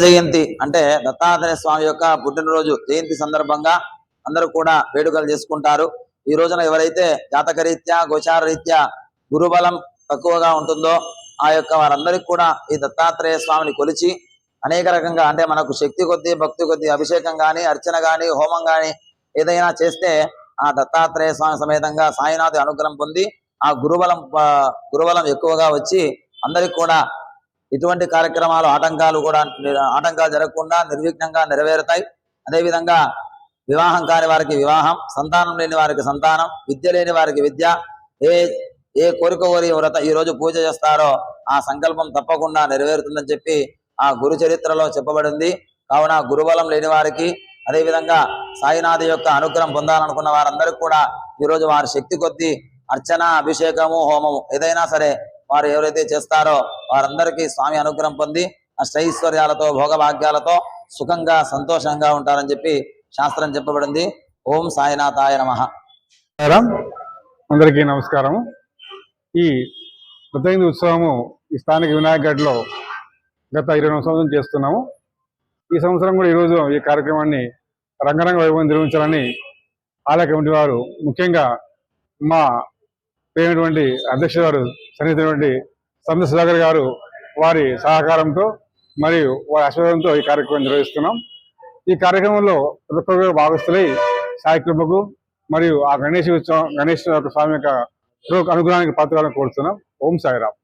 జయంతి అంటే దత్తాత్రేయ స్వామి యొక్క పుట్టినరోజు జయంతి సందర్భంగా అందరూ కూడా వేడుకలు చేసుకుంటారు. ఈ రోజున ఎవరైతే జాతక రీత్యా గోచార రీత్యా గురుబలం తక్కువగా ఉంటుందో ఆ యొక్క వారందరికీ కూడా ఈ దత్తాత్రేయ స్వామిని కొలిచి అనేక రకంగా అంటే మనకు శక్తి కొద్దీ భక్తి కొద్దీ అభిషేకం కానీ అర్చన కానీ హోమం కానీ ఏదైనా చేస్తే ఆ దత్తాత్రేయ స్వామి సమేతంగా సాయినాథి అనుగ్రహం పొంది ఆ గురుబలం గురుబలం ఎక్కువగా వచ్చి అందరికి కూడా ఇటువంటి కార్యక్రమాలు ఆటంకాలు కూడా ఆటంకాలు జరగకుండా నిర్విఘ్నంగా నెరవేరుతాయి. అదేవిధంగా వివాహం కాని వారికి వివాహం సంతానం లేని వారికి సంతానం విద్య లేని వారికి విద్య ఏ ఏ కోరిక కోరి వ్రత ఈరోజు పూజ చేస్తారో ఆ సంకల్పం తప్పకుండా నెరవేరుతుందని చెప్పి ఆ గురు చరిత్రలో చెప్పబడింది. కావున గురుబలం లేని వారికి అదేవిధంగా సాయినాథ్ యొక్క అనుగ్రహం పొందాలనుకున్న వారందరికీ కూడా ఈరోజు వారి శక్తి కొద్దీ అర్చన అభిషేకము హోమము ఏదైనా సరే వారు ఎవరైతే చేస్తారో వారందరికీ స్వామి అనుగ్రహం పొంది అష్టైశ్వర్యాలతో భోగభాగ్యాలతో సుఖంగా సంతోషంగా ఉంటారని చెప్పి శాస్త్రం చెప్పబడింది. ఓం సాయినాథాయ నమ. అందరికీ నమస్కారం ఈ కృతజ్ఞ ఉత్సవము ఈ స్థానిక వినాయకగఢ్లో గత ఇరవై సంవత్సరం చేస్తున్నాము. ఈ సంవత్సరం కూడా ఈరోజు ఈ కార్యక్రమాన్ని రంగరంగ వైభవం నిర్వహించాలని ఆలయ కమిటీ వారు ముఖ్యంగా మా పేరైనటువంటి అధ్యక్షుడు గారు సన్నిహితమైనటువంటి సంత సుధాకర్ గారు వారి సహకారంతో మరియు వారి ఆశీర్వాదంతో ఈ కార్యక్రమం నిర్వహిస్తున్నాం. ఈ కార్యక్రమంలో ప్రతి భాగస్థులై భాగస్తులై సాయి మరియు ఆ గణేష్ ఉత్సవం గణేష్ యొక్క స్వామి యొక్క అనుగ్రహానికి పాత్రలను కోరుతున్నాం. ఓం సాయిరామ్.